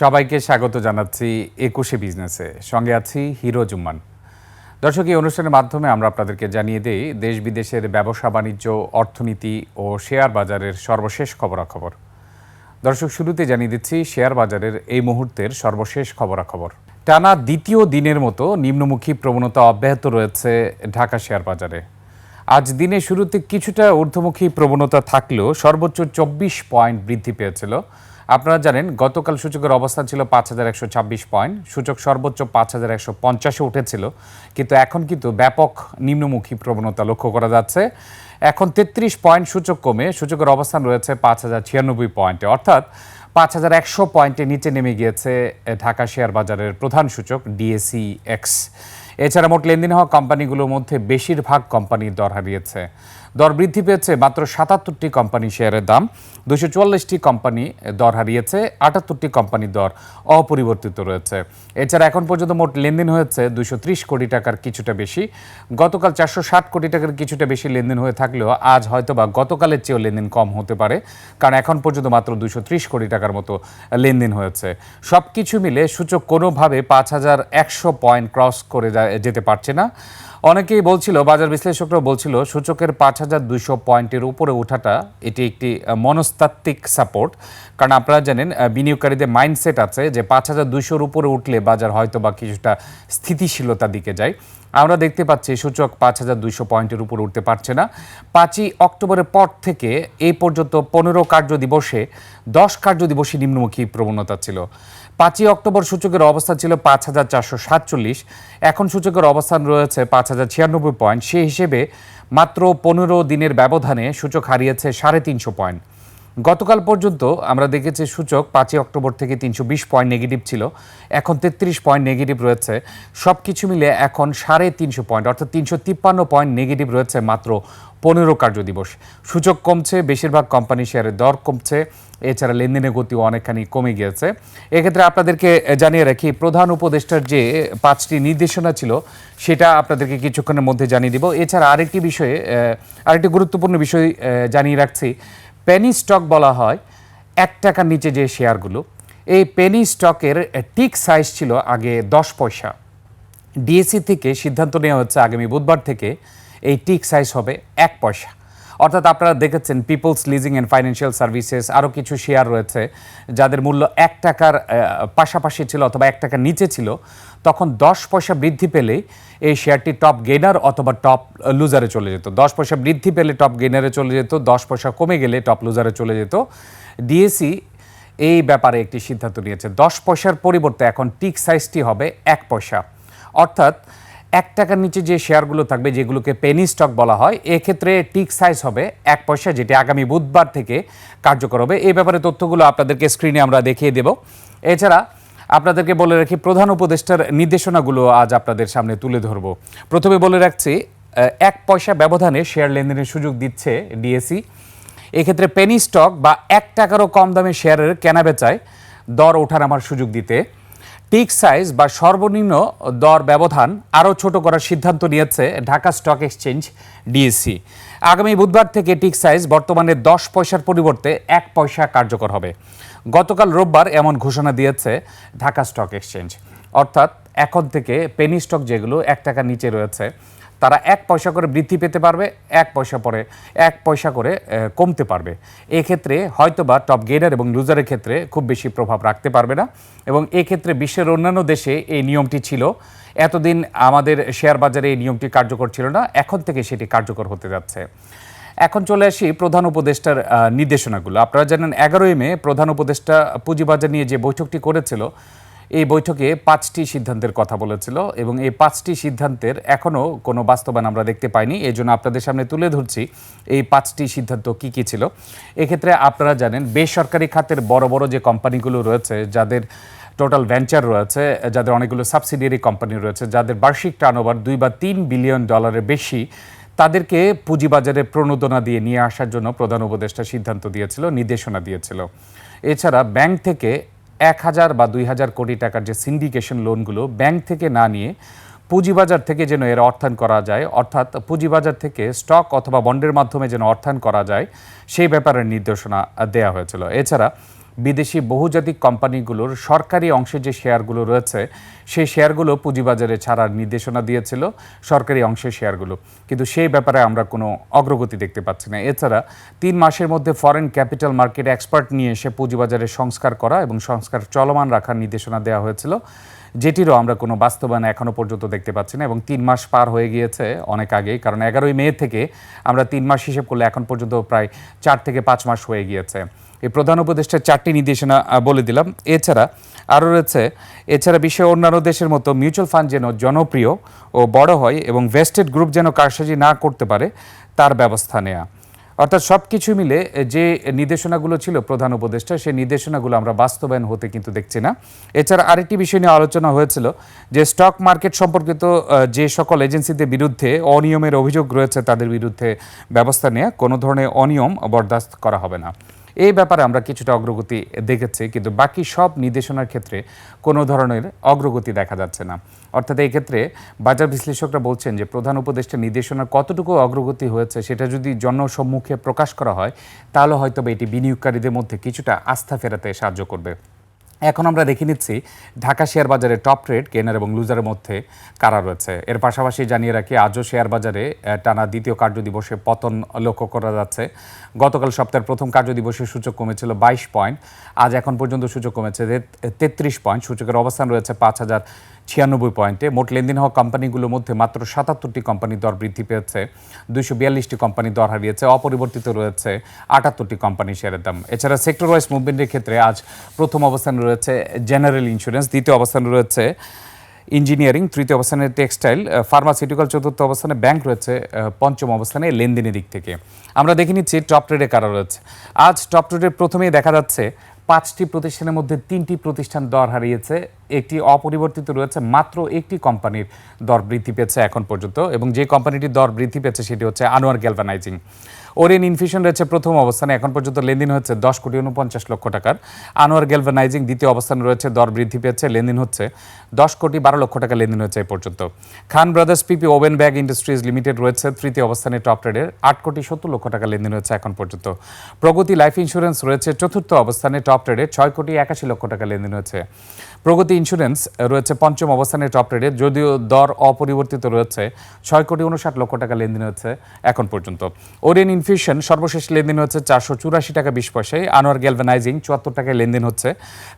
সবাইকে স্বাগত জানাচ্ছি একুশে বিজনেসে। সঙ্গে আছি হিরো জুম্মান। দর্শক, এই অনুষ্ঠানের মাধ্যমে আমরা আপনাদেরকে জানিয়ে দিই, দেশ বিদেশের ব্যবসা, বাণিজ্য, অর্থনীতি ও শেয়ার বাজারের সর্বশেষ খবরাখবর। দর্শক, শুরুতে জানিয়ে দিচ্ছি, শেয়ার বাজারের এই মুহূর্তের সর্বশেষ খবরাখবর। টানা দ্বিতীয় দিনের মতো নিম্নমুখী প্রবণতা অব্যাহত রয়েছে ঢাকা শেয়ার বাজারে। আজ দিনের শুরুতে কিছুটা ঊর্ধ্বমুখী প্রবণতা থাকলেও সর্বোচ্চ চব্বিশ পয়েন্ট বৃদ্ধি পেয়েছিল। আপনারা জানেন, গতকাল সূচকের অবস্থান ছিল পাঁচ হাজার একশো ছাব্বিশ পয়েন্ট। সূচক সর্বোচ্চ পাঁচ হাজার একশো পঞ্চাশে উঠেছিল। কিন্তু এখন কিন্তু ব্যাপক নিম্নমুখী প্রবণতা লক্ষ্য করা যাচ্ছে। এখন তেত্রিশ পয়েন্ট সূচক কমে সূচকের অবস্থান রয়েছে পাঁচ হাজার ছিয়ানব্বই পয়েন্টে। অর্থাৎ পাঁচ হাজার একশো পয়েন্টের নিচে নেমে গিয়েছে ঢাকা শেয়ার বাজারের প্রধান সূচক ডিএসি এক্স এছাড়া মোট লেনদেন হওয়া কোম্পানিগুলোর মধ্যে বেশিরভাগ কোম্পানির দর হারিয়েছে। দর বৃদ্ধি পেয়েছে মাত্র সাতাত্তরটি কোম্পানি শেয়ারের দাম। দুশো কোম্পানি দর হারিয়েছে, আটাত্তরটি কোম্পানির দর অপরিবর্তিত রয়েছে। এছাড়া এখন পর্যন্ত মোট লেনদেন হয়েছে দুশো ত্রিশ কোটি টাকার কিছুটা বেশি। গতকাল চারশো ষাট কোটি টাকার কিছুটা বেশি লেনদেন হয়ে থাকলেও আজ হয়তো বা গতকালের চেয়েও লেনদেন কম হতে পারে, কারণ এখন পর্যন্ত মাত্র দুশো ত্রিশ কোটি টাকার মতো লেনদেন হয়েছে। সব কিছু মিলে সূচক কোনোভাবে পাঁচ হাজার একশো পয়েন্ট ক্রস করে যেতে পারছে না। অনেকেই বলছিল, বাজার বিশ্লেষকরা বলছিল, সূচকের পাঁচ হাজার দুইশো পয়েন্টের উপরে ওঠাটা এটি একটি মনস্তাত্ত্বিক সাপোর্ট কারণ আপনারা জানেন বিনিয়োগকারীদের মাইন্ডসেট আছে যে পাঁচ হাজার দুইশোর উপরে উঠলে বাজার হয়তো বা কিছুটা স্থিতিশীলতার দিকে যায়। আমরা দেখতে পাচ্ছি, সূচক পাঁচ হাজার দুইশো পয়েন্টের উপর উঠতে পারছে না। পাঁচই অক্টোবরের পর থেকে এই পর্যন্ত পনেরো কার্য দিবসে দশ কার্য দিবসে নিম্নমুখী প্রবণতা ছিল। পাঁচই অক্টোবর সূচকের অবস্থান ছিল পাঁচ হাজার চারশো সাতচল্লিশ। এখন সূচকের অবস্থান রয়েছে পাঁচ হাজার ছিয়ানব্বই পয়েন্ট। সে হিসেবে মাত্র পনেরো দিনের ব্যবধানে সূচক হারিয়েছে সাড়ে তিনশো পয়েন্ট। গতকাল পর্যন্ত আমরা দেখেছি সূচক পাঁচই অক্টোবর থেকে তিনশো বিশ পয়েন্ট নেগেটিভ ছিল। এখন তেত্রিশ পয়েন্ট নেগেটিভ রয়েছে। সব কিছু মিলে এখন সাড়ে তিনশো পয়েন্ট অর্থাৎ তিনশো তিপ্পান্ন পয়েন্ট নেগেটিভ রয়েছে মাত্র পনেরো কার্য দিবস। সূচক কমছে, বেশিরভাগ কোম্পানি শেয়ারের দর কমছে। এছাড়া লেনদেনের গতিও অনেকখানি কমে গিয়েছে। এক্ষেত্রে আপনাদেরকে জানিয়ে রাখি, প্রধান উপদেষ্টার যে পাঁচটি নির্দেশনা ছিল, সেটা আপনাদেরকে কিছুক্ষণের মধ্যে জানিয়ে দিব। এছাড়া আরেকটি বিষয়ে আরেকটি গুরুত্বপূর্ণ বিষয় জানিয়ে রাখছি। পেনি স্টক বলা হয়, এক টাকার নিচে যে শেয়ারগুলো, এই পেনি স্টকের টিক সাইজ ছিল আগে দশ পয়সা। ডিএসি থেকে সিদ্ধান্ত নেওয়া হচ্ছে আগামী বুধবার থেকে এই টিক সাইজ হবে এক পয়সা। অর্থাৎ আপনারা দেখেছেন peoples leasing and financial services আরও কিছু শেয়ার রয়েছে, যাদের মূল্য এক টাকার পাশাপাশি ছিল অথবা এক টাকার নিচে ছিল, তখন দশ পয়সা বৃদ্ধি পেলেই এই শেয়ারটি টপ গেইনার অথবা টপ লুজারে চলে যেত। দশ পয়সা বৃদ্ধি পেলে টপ গেনারে চলে যেত, দশ পয়সা কমে গেলে টপ লুজারে চলে যেত। ডিএসি এই ব্যাপারে একটি সিদ্ধান্ত নিয়েছে। দশ পয়সার পরিবর্তে এখন টিক সাইজটি হবে এক পয়সা। অর্থাৎ এক টাকার নিচে যে শেয়ারগুলো থাকবে, যেগুলোকে পেনি স্টক বলা হয়, এক্ষেত্রে টিক সাইজ হবে এক পয়সা, যেটি আগামী বুধবার থেকে কার্যকর হবে। এই ব্যাপারে তথ্যগুলো আপনাদেরকে স্ক্রিনে আমরা দেখিয়ে দেব। এছাড়া আপনাদেরকে বলে রাখি, প্রধান উপদেষ্টার নির্দেশনাগুলো আজ আপনাদের সামনে তুলে ধরব। প্রথমে বলে রাখছি এক পয়সা ব্যবধানে শেয়ার লেনদেনের সুযোগ দিচ্ছে ডিএসি এক্ষেত্রে পেনি স্টক বা এক টাকারও কম দামে শেয়ারের কেনা বেচায় দর ওঠার আমার সুযোগ দিতে টিক সাইজ বা সর্বনিম্ন দর ব্যবধান আরও ছোট করার সিদ্ধান্ত নিয়েছে ঢাকা স্টক এক্সচেঞ্জ ডিএসসি আগামী বুধবার থেকে টিক সাইজ বর্তমানে দশ পয়সার পরিবর্তে এক পয়সা কার্যকর হবে। গতকাল রোববার এমন ঘোষণা দিয়েছে ঢাকা স্টক এক্সচেঞ্জ। অর্থাৎ এখন থেকে পেনি স্টক যেগুলো এক টাকার নিচে রয়েছে তারা এক পয়সা করে বৃদ্ধি পেতে পারবে, এক পয়সা পরে, এক পয়সা করে কমতে পারবে। এক্ষেত্রে হয়তোবা টপ গেইনার এবং লুজারের ক্ষেত্রে খুব বেশি প্রভাব রাখতে পারবে না এবং এক্ষেত্রে বিশ্বের অন্যান্য দেশে এই নিয়মটি ছিল। এতদিন আমাদের শেয়ার বাজারে এই নিয়মটি কার্যকর ছিল না, এখন থেকে সেটি কার্যকর হতে যাচ্ছে। এখন চলে আসি প্রধান উপদেষ্টার নির্দেশনাগুলো। আপনারা জানেন এগারোই মে প্রধান উপদেষ্টা পুঁজিবাজার নিয়ে যে বৈঠকটি করেছিল এই বৈঠকে পাঁচটি সিদ্ধান্তের কথা বলেছিল এবং এই পাঁচটি সিদ্ধান্তের এখনও কোনো বাস্তবায়ন আমরা দেখতে পাইনি। এই জন্য আপনাদের সামনে তুলে ধরছি এই পাঁচটি সিদ্ধান্ত কি কি ছিল। এক্ষেত্রে আপনারা জানেন, বেসরকারি খাতের বড় বড় যে কোম্পানিগুলো রয়েছে, যাদের টোটাল ভেঞ্চার রয়েছে, যাদের অনেকগুলো সাবসিডিয়ারি কোম্পানি রয়েছে, যাদের বার্ষিক টার্নওভার দুই বা তিন বিলিয়ন ডলারের বেশি, তাদেরকে পুঁজিবাজারে প্রণোদনা দিয়ে নিয়ে আসার জন্য প্রধান উপদেষ্টা সিদ্ধান্ত দিয়েছিল, নির্দেশনা দিয়েছিল। এছাড়া ব্যাংক থেকে এক হাজার বা দুই হাজার কোটি টাকার যে সিন্ডিকেশন লোনগুলো ব্যাংক থেকে না নিয়ে পুঁজিবাজার থেকে যেন এর অর্থায়ন করা যায়, অর্থাৎ পুঁজিবাজার থেকে স্টক অথবা বন্ডের মাধ্যমে যেন অর্থায়ন করা যায়, সেই ব্যাপারে নির্দেশনা দেওয়া হয়েছিল। এছাড়া বিদেশি বহুজাতিক কোম্পানিগুলোর সরকারি অংশে যে শেয়ারগুলো রয়েছে, সেই শেয়ারগুলো পুঁজিবাজারে ছাড়ার নির্দেশনা দিয়েছিল সরকারি অংশের শেয়ারগুলো। কিন্তু সেই ব্যাপারে আমরা কোনো অগ্রগতি দেখতে পাচ্ছি না। এছাড়া তিন মাসের মধ্যে ফরেন ক্যাপিটাল মার্কেট এক্সপার্ট নিয়ে এসে পুঁজিবাজারে সংস্কার করা এবং সংস্কার চলমান রাখার নির্দেশনা দেওয়া হয়েছিল, যেটিরও আমরা কোনো বাস্তবায়ন এখনও পর্যন্ত দেখতে পাচ্ছি না। এবং তিন মাস পার হয়ে গিয়েছে অনেক আগেই, কারণ এগারোই মে থেকে আমরা তিন মাস হিসেব করলে এখন পর্যন্ত প্রায় চার থেকে পাঁচ মাস হয়ে গিয়েছে। এই প্রধান উপদেষ্টার চারটি নির্দেশনা বলে দিলাম। এছাড়া আরও রয়েছে, এছাড়া বিশ্বের অন্যান্য দেশের মতো মিউচুয়াল ফান্ড যেন জনপ্রিয় ও বড় হয় এবং ভেস্টেড গ্রুপ যেন কারসাজি না করতে পারে, তার ব্যবস্থা নেওয়া অর্থাৎ সব কিছু মিলে যে নির্দেশনাগুলো ছিল প্রধান উপদেষ্টা, সেই নির্দেশনাগুলো আমরা বাস্তবায়ন হতে কিন্তু দেখছি না। এছাড়া আরেকটি বিষয় নিয়ে আলোচনা হয়েছিল যে স্টক মার্কেট সম্পর্কিত যে সকল এজেন্সিদের বিরুদ্ধে অনিয়মের অভিযোগ রয়েছে, তাদের বিরুদ্ধে ব্যবস্থা নেওয়া কোনো ধরনের অনিয়ম বরদাস্ত করা হবে না। এই ব্যাপারে আমরা কিছুটা অগ্রগতি দেখেছি, কিন্তু বাকি সব নির্দেশনার ক্ষেত্রে কোনো ধরনের অগ্রগতি দেখা যাচ্ছে না। অর্থাৎ এই ক্ষেত্রে বাজার বিশ্লেষকরা বলছেন যে প্রধান উপদেষ্টা নির্দেশনার কতটুকু অগ্রগতি হয়েছে সেটা যদি জনসম্মুখে প্রকাশ করা হয়, তাহলে হয়তো এটি বিনিয়োগকারীদের মধ্যে কিছুটা আস্থা ফেরাতে সাহায্য করবে। এখন আমরা দেখে নিচ্ছি ঢাকা শেয়ার বাজারে টপ রেট গেনার এবং লুজারের মধ্যে কারা রয়েছে। এর পাশাপাশি জানিয়ে রাখি, আজও শেয়ার বাজারে টানা দ্বিতীয় কার্যদিবসে পতন লক্ষ্য করা যাচ্ছে। গতকাল সপ্তাহের প্রথম কার্যদিবসে সূচক কমেছিল বাইশ পয়েন্ট, আজ এখন পর্যন্ত সূচক কমেছে তেত্রিশ পয়েন্ট। সূচকের অবস্থান রয়েছে পাঁচ হাজার ছিয়ানব্বই পয়েন্টে। মোট লেনদেন হওয়া কোম্পানিগুলোর মধ্যে মাত্র সাতাত্তরটি কোম্পানির দর বৃদ্ধি পেয়েছে। দুইশো বিয়াল্লিশটি কোম্পানির দর হারিয়েছে, অপরিবর্তিত রয়েছে আটাত্তরটি কোম্পানি শেয়ারের দাম। এছাড়া সেক্টর ওয়াইজ মুভমেন্টের ক্ষেত্রে আজ প্রথম অবস্থানে রয়েছে জেনারেল ইন্স্যুরেন্স, দ্বিতীয় অবস্থানে রয়েছে ইঞ্জিনিয়ারিং, তৃতীয় অবস্থানে টেক্সটাইল ফার্মাসিউটিক্যাল, চতুর্থ অবস্থানে ব্যাংক রয়েছে পঞ্চম অবস্থানে লেনদেনের দিক থেকে। আমরা দেখে নিচ্ছি টপ ট্রেডে কারা রয়েছে। আজ টপ ট্রেডের প্রথমেই দেখা যাচ্ছে পাঁচটি প্রতিষ্ঠানের মধ্যে তিনটি প্রতিষ্ঠান দর হারিয়েছে, একটি অপরিবর্তিত রয়েছে, মাত্র একটি কোম্পানির দর বৃদ্ধি পেয়েছে এখন পর্যন্ত এবং যে কোম্পানিটির দর বৃদ্ধি পেয়েছে সেটি হচ্ছে আনোয়ার গ্যালভানাইজিং। ওরিয়েন ইনফিউশন রয়েছে প্রথম অবস্থানে। এখন পর্যন্ত লেনদেন হচ্ছে দশ কোটি উনপঞ্চাশ লক্ষ টাকার। আনোয়ার গ্যালভানাইজিং দ্বিতীয় অবস্থানে রয়েছে, দর বৃদ্ধি পেয়েছে, লেনদেন হচ্ছে দশ কোটি বারো লক্ষ টাকা লেনদেন হচ্ছে এই পর্যন্ত। Khan brothers PP woven bag industries limited রয়েছে, তৃতীয় অবস্থানে টপ ট্রেডের আট কোটি সত্তর লক্ষ টাকা লেনদেন হচ্ছে এখন পর্যন্ত। প্রগতি লাইফ ইন্স্যুরেন্স রয়েছে, চতুর্থ অবস্থানে টপ ট্রেডে ছয় কোটি একাশি লক্ষ টাকা লেনদেন হচ্ছে প্রগতি ইন্স্যুরেন্স রয়েছে পঞ্চম অবস্থানে টপ ট্রেডে যদিও দর অপরিবর্তিত রয়েছে। ছয় কোটি উনষাট লক্ষ টাকা লেনদেন হচ্ছে এখন পর্যন্ত। ওরিয়েন ইনফিউশন সর্বশেষ লেনদেন হচ্ছে চারশো চুরাশি টাকা বিশ পয়সায়। আনোয়ার গ্যালভানাইজিং চুয়াত্তর টাকায় লেনদেন হচ্ছে।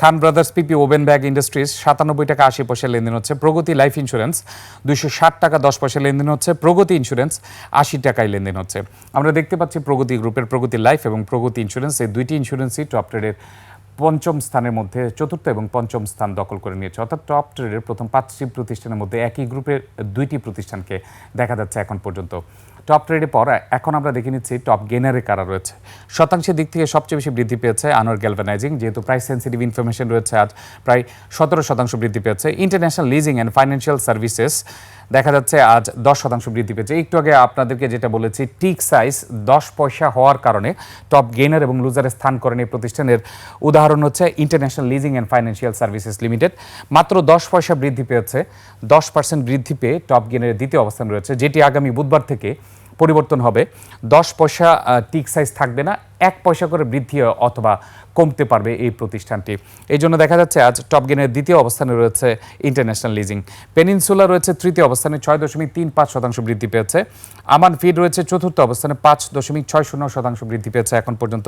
Khan brothers PP woven bag industries সাতানব্বই টাকা আশি পয়সা লেনদেন হচ্ছে। প্রগতি লাইফ ইন্স্যুরেন্স দুশো ষাট টাকা দশ পয়সা লেনদেন হচ্ছে। প্রগতি ইন্স্যুরেন্স আশি টাকায় লেনদেন হচ্ছে। আমরা দেখতে পাচ্ছি প্রগতি গ্রুপের প্রগতি লাইফ এবং প্রগতি ইন্স্যুরেন্স এই দুইটি ইন্স্যুরেন্সই টপ ট্রেডের পঞ্চম স্থানের মধ্যে, চতুর্থ এবং পঞ্চম স্থান দখল করে নিয়েছে। অর্থাৎ টপ ট্রেডের প্রথম পাঁচটি প্রতিষ্ঠানের মধ্যে একই গ্রুপের দুইটি প্রতিষ্ঠানকে দেখা যাচ্ছে এখন পর্যন্ত। টপ ট্রেডে পর, এখন আমরা দেখে নিচ্ছি টপ গেনারে কারা রয়েছে। শতাংশের দিক থেকে সবচেয়ে বেশি বৃদ্ধি পেয়েছে আনোয়ার গ্যালভানাইজিং যেহেতু প্রাইস সেন্সিটিভ ইনফরমেশন রয়েছে আজ, প্রায় সতেরো শতাংশ বৃদ্ধি পেয়েছে। International leasing and financial services দেখা যাচ্ছে আজ দশ শতাংশ বৃদ্ধি পেয়েছে। একটু আগে আপনাদেরকে যেটা বলেছি টিক সাইজ দশ পয়সা হওয়ার কারণে টপ গেইনার এবং লুজারে স্থান করেন এই প্রতিষ্ঠানের উদাহরণ হচ্ছে international leasing and financial services limited মাত্র দশ পয়সা বৃদ্ধি পেয়েছে, দশ পার্সেন্ট বৃদ্ধি পেয়ে টপ গেইনারের দ্বিতীয় অবস্থান রয়েছে, যেটি আগামী বুধবার থেকে পরিবর্তন হবে। দশ পয়সা টিক সাইজ থাকবে না এক পয়সা করে বৃদ্ধি অথবা কমতে পারবে এই প্রতিষ্ঠানটি। এই জন্য দেখা যাচ্ছে আজ টপ গেনের দ্বিতীয় অবস্থানে রয়েছে ইন্টারন্যাশনাল লিজিং পেনিনসুলা রয়েছে তৃতীয় অবস্থানে, ছয় দশমিক তিন পাঁচ শতাংশ বৃদ্ধি পেয়েছে। আমান ফিড রয়েছে চতুর্থ অবস্থানে, পাঁচ দশমিক ছয় শূন্য শতাংশ বৃদ্ধি পেয়েছে এখন পর্যন্ত।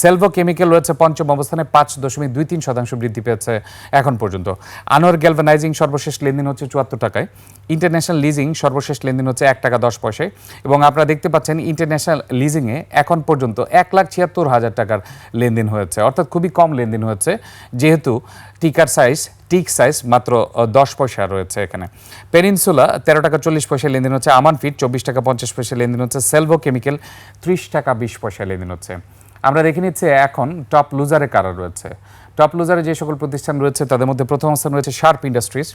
সেলভো কেমিক্যাল রয়েছে পঞ্চম অবস্থানে, পাঁচ দশমিক দুই তিন শতাংশ বৃদ্ধি পেয়েছে এখন পর্যন্ত। আনোয়ার গ্যালভানাইজিং সর্বশেষ লেনদেন হচ্ছে চুয়াত্তর টাকায়। ইন্টারন্যাশনাল লিজিং সর্বশেষ লেনদেন হচ্ছে এক টাকা দশ পয়সায়। এবং আপনারা দেখতে পাচ্ছেন ইন্টারন্যাশনাল লিজিংয়ে এখন পর্যন্ত এক লাখ ছিয়াত্তর হাজার টাকার লেনদেন হয়েছে। অর্থাৎ খুবই কম লেনদেন হয়েছে। যেহেতু টিকার সাইজ টিক সাইজ মাত্র দশ পয়সা রয়েছে এখানে। পেনিনসুলা তেরো টাকা চল্লিশ পয়সা লেনদেন হচ্ছে। আমান ফিট চব্বিশ টাকা পঞ্চাশ পয়সা লেনদেন হচ্ছে। সেলভো কেমিক্যাল ত্রিশ টাকা বিশ পয়সা লেনদেন হচ্ছে। আমরা দেখে নিচ্ছি এখন টপ লুজারে কারা রয়েছে। টপ লুজারে যে সকল প্রতিষ্ঠান রয়েছে, তাদের মধ্যে প্রথম স্থান রয়েছে শার্প ইন্ডাস্ট্রিজ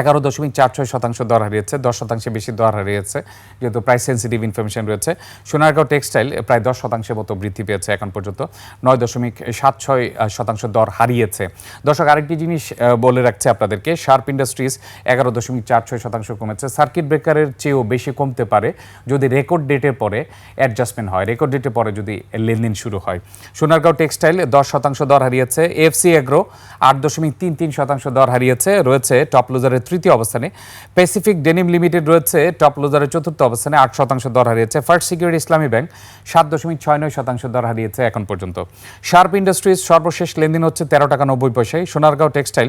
এগারো দশমিক চার ছয় শতাংশ দর হারিয়েছে, দশ শতাংশে বেশি দর হারিয়েছে, যেহেতু প্রাইস সেন্সিটিভ ইনফরমেশন রয়েছে। সোনারগাঁও টেক্সটাইল প্রায় দশ শতাংশের মতো বৃদ্ধি পেয়েছে এখন পর্যন্ত, নয় দশমিক সাত ছয় শতাংশ দর হারিয়েছে। দর্শক, আরেকটি জিনিস বলে রাখছে আপনাদেরকে শার্প ইন্ডাস্ট্রিজ এগারো দশমিক চার ছয় শতাংশ কমেছে। সার্কিট ব্রেকারের চেয়েও বেশি কমতে পারে, যদি রেকর্ড ডেটের পরে অ্যাডজাস্টমেন্ট হয়। রেকর্ড ডেটের পরে যদি লেনদেন শুরু হয়। সোনারগাঁও টেক্সটাইল দশ শতাংশ দর হারিয়েছে। এফসি এগ্রো আট দশমিক তিন তিন শতাংশ দর হারিয়েছে। রয়েছে টপ লুজারের তৃতীয় অবস্থানে। প্যাসিফিক ডেনিম লিমিটেড রয়েছে টপ লুজারের চতুর্থ অবস্থানে, আট শতাংশ দর হারিয়েছে। ফার্স্ট সিকিউরিটি ইসলামী ব্যাংক সাত দশমিক ছয় নয় শতাংশ দর হারিয়েছে এখন পর্যন্ত। শার্প ইন্ডাস্ট্রিজ সর্বশেষ লেনদেন হচ্ছে তেরো টাকা নব্বই পয়সায়। সোনারগাঁও টেক্সটাইল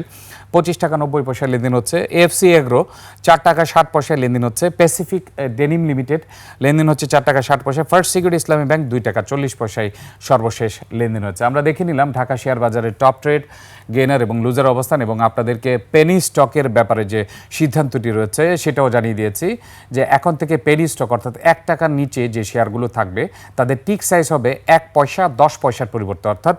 পঁচিশ টাকা নব্বই পয়সায় লেনদেন হচ্ছে। এফসি এগ্রো চার টাকা ষাট পয়সায় লেনদেন হচ্ছে। প্যাসিফিক ডেনিম লিমিটেড লেনদেন হচ্ছে চার টাকা ষাট পয়সায়। ফার্স্ট সিকিউরিটি ইসলামী ব্যাংক দুই টাকা চল্লিশ পয়সায় সর্বশেষ লেনদেন হচ্ছে আমরা দেখে নিলাম ঢাকা শেয়ার বাজারের টপ ট্রেড গেনার এবং লুজার অবস্থান এবং আপনাদেরকে পেনি স্টকের ব্যাপারে যে সিদ্ধান্তটি রয়েছে সেটাও জানিয়ে দিয়েছি যে এখন থেকে পেনি স্টক অর্থাৎ এক টাকার নিচে যে শেয়ারগুলো থাকবে, তাদের টিক সাইজ হবে এক পয়সা দশ পয়সার পরিবর্তে। অর্থাৎ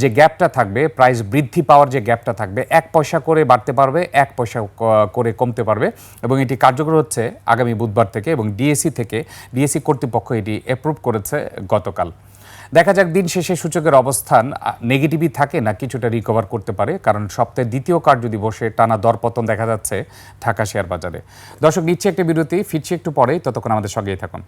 যে গ্যাপটা থাকবে প্রাইস বৃদ্ধি পাওয়ার যে গ্যাপটা থাকবে, এক পয়সা করে বাড়তে পারবে, এক পয়সা করে কমতে পারবে এবং এটি কার্যকর হচ্ছে আগামী বুধবার থেকে এবং ডিএসসি থেকে। ডিএসসি কর্তৃপক্ষ এটি অ্যাপ্রুভ করেছে গতকাল। দেখা যাক দিন শেষে সূচকের অবস্থান নেগেটিভই থাকে না কিছুটা রিকভার করতে পারে, কারণ সপ্তাহের দ্বিতীয় কার্ড যদি বসে টানা দরপতন দেখা যাচ্ছে ঢাকা শেয়ার বাজারে দর্শক, নিচ্ছে একটা বিরতি, ফিরছি একটু পরেই, ততক্ষণ আমাদের সঙ্গেই থাকুন।